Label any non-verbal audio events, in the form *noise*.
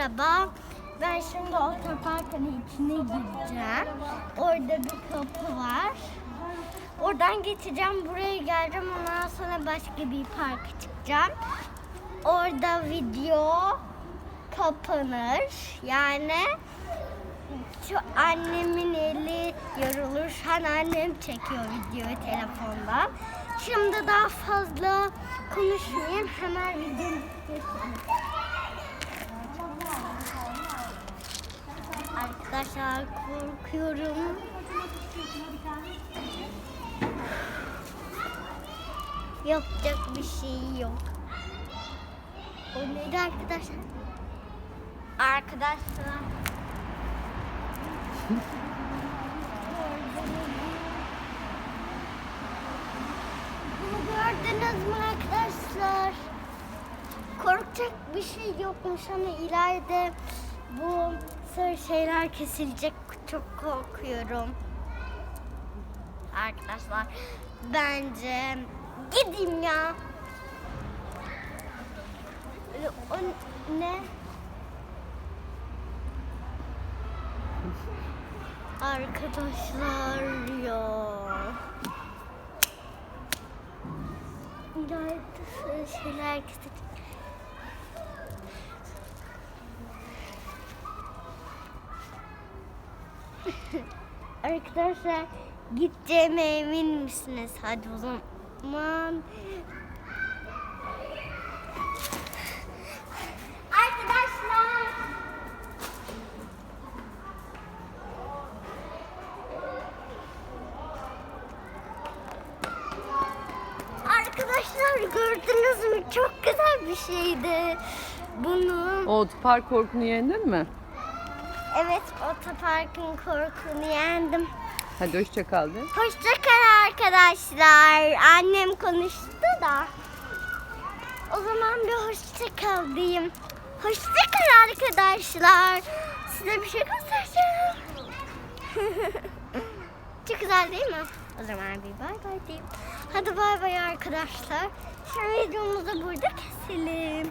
Merhaba. Ben şimdi otoparkın içine gireceğim. Orada bir kapı var. Oradan geçeceğim, buraya geleceğim. Ondan sonra başka bir parka çıkacağım. Orada video kapanır. Yani şu annemin eli yorulur. Şu an annem çekiyor videoyu telefondan. Şimdi daha fazla konuşmayayım. Hemen videoyu Arkadaşlar korkuyorum. Yapacak bir şey yok. O neydi arkadaşlar? Arkadaşlar. Bunu gördünüz mü arkadaşlar? Korkacak bir şey yokmuş ama ileride bu sarı şeyler kesilecek. Çok korkuyorum. Arkadaşlar bence gideyim ya. O ne? *laughs* Arkadaşlar ya. Sarı şeyler kesilecek. *laughs* Arkadaşlar gideceğime emin misiniz? Hadi o zaman. Arkadaşlar. Gördünüz mü? Çok güzel bir şeydi. Bunu O otopark korkunu yendin mi? Evet otoparkın korkunu yendim. Hadi hoşça kal de. Hoşça kal arkadaşlar. Annem konuştu da. O zaman bir hoşça kal diyeyim. Hoşça kal arkadaşlar. Size bir şey göstereceğim. *laughs* Çok güzel değil mi? O zaman bir bay bay diyeyim. Hadi bay bay arkadaşlar. Şu videomuzu burada keselim.